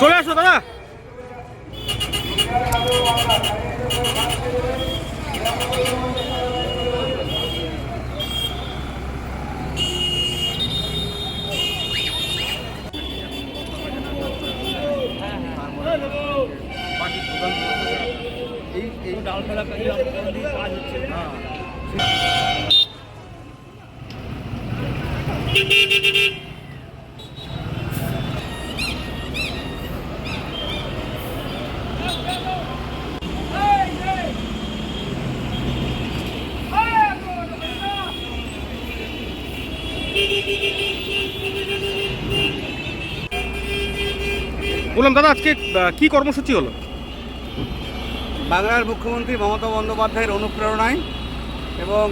চলে আসো দাদা। এই এই ডাল ফেলা কাজ হচ্ছে। হ্যাঁ। বললাম দাদা, আজকে কি কর্মসূচি হলো? বাংলার মুখ্যমন্ত্রী মমতা বন্দ্যোপাধ্যায়ের অনুপ্রেরণায় এবং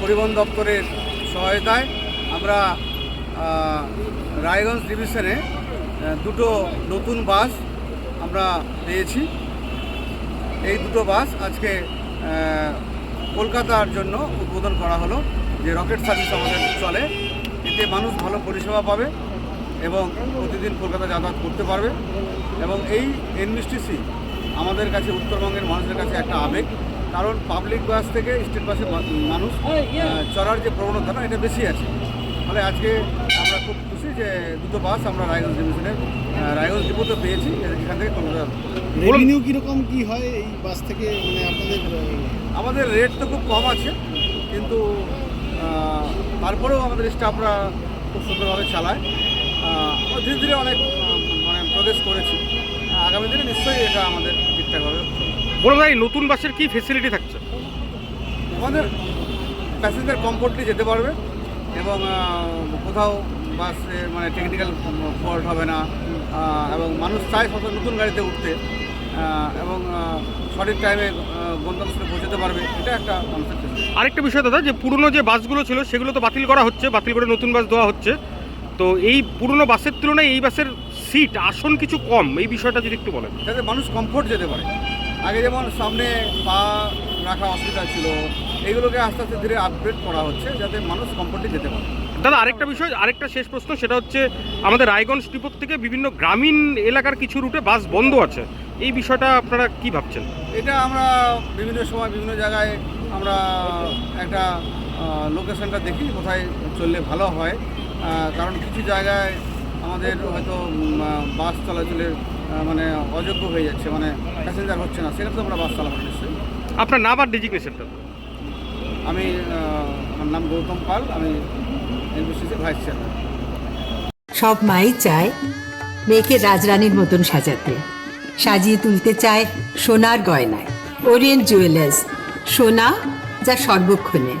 পরিবহন দপ্তরের সহায়তায় আমরা রায়গঞ্জ ডিভিশনে দুটো নতুন বাস আমরা পেয়েছি। এই দুটো বাস আজকে কলকাতার জন্য উদ্বোধন করা হলো, যে রকেট সার্ভিস আমাদের চলে। এতে মানুষ ভালো পরিষেবা পাবে এবং প্রতিদিন কলকাতা যাতায়াত করতে পারবে। এবং এই এনবিসটিসি আমাদের কাছে, উত্তরবঙ্গের মানুষের কাছে একটা আবেগ। কারণ পাবলিক বাস থেকে স্টেট বাসে মানুষ আহ, চড়ার যে প্রবণতা না এটা বেশি আছে। ফলে আজকে আমরা খুব খুশি যে দুটো বাস আমরা রায়গঞ্জ ডিভিশনের রায়গঞ্জ ডিপোতে পেয়েছি এখান থেকে কলকাতা রেভিনিউ কীরকম কি হয় এই বাস থেকে? মানে আপনাদের আমাদের রেট তো খুব কম আছে কিন্তু তারপরেও আমাদের স্টাফরা খুব সুন্দরভাবে চালায়। আমরা ধীরে ধীরে অনেক মানে প্রদেশ করেছি। আগামী দিনে নিশ্চয়ই এটা আমাদের দাদা এই নতুন বাসের কি ফেসিলিটি থাকছে? আমাদের প্যাসেঞ্জার কমফোর্টলি যেতে পারবে এবং কোথাও বাসে মানে টেকনিক্যাল ফল্ট হবে না এবং মানুষ চায় সব নতুন গাড়িতে উঠতে এবং সঠিক টাইমে গন্তব্যস্থলে পৌঁছাতে পারবে এটা একটা মানুষের আরেকটা বিষয় দাদা যে পুরনো যে বাসগুলো ছিল সেগুলো তো বাতিল করা হচ্ছে বাতিল করে নতুন বাস দেওয়া হচ্ছে। তো এই পুরনো বাসের তুলনায় এই বাসের সিট আসন কিছু কম এই বিষয়টা যদি একটু বলেন। যাতে মানুষ কমফোর্ট যেতে পারে। আগে যেমন সামনে পা রাখা অসুবিধা ছিল এগুলোকে আস্তে আস্তে ধীরে আপগ্রেড করা হচ্ছে যাতে মানুষ কমফোর্টে যেতে পারে। দাদা আরেকটা বিষয় আরেকটা শেষ প্রশ্ন সেটা হচ্ছে আমাদের রায়গঞ্জ ডিপোর থেকে বিভিন্ন গ্রামীণ এলাকার কিছু রুটে বাস বন্ধ আছে। এই বিষয়টা আপনারা কি ভাবছেন? এটা আমরা বিভিন্ন সময় বিভিন্ন জায়গায় আমরা একটা লোকেশনটা দেখি কোথায় চললে ভালো হয়। কারণ কিছু জায়গায় আমাদের হয়তো বাস চলাচলের মানে অযোগ্য হয়ে যাচ্ছে মানে প্যাসেঞ্জার হচ্ছে না সেক্ষেত্রে আমরা বাস চালাবো না নিশ্চয়ই। আপনার নাম আর ডেজিগনেশনটা আমি আমার নাম গৌতম পাল আমি এনবিসিসি ভাইস চেয়ারম্যান সব মাই চায় মেয়েকে রাজরানীর মতন সাজাতে সাজিয়ে তুলতে চায় সোনার গয়নায়। ওরিয়েন্ট জুয়েলার্স সোনা যা সর্বক্ষণের.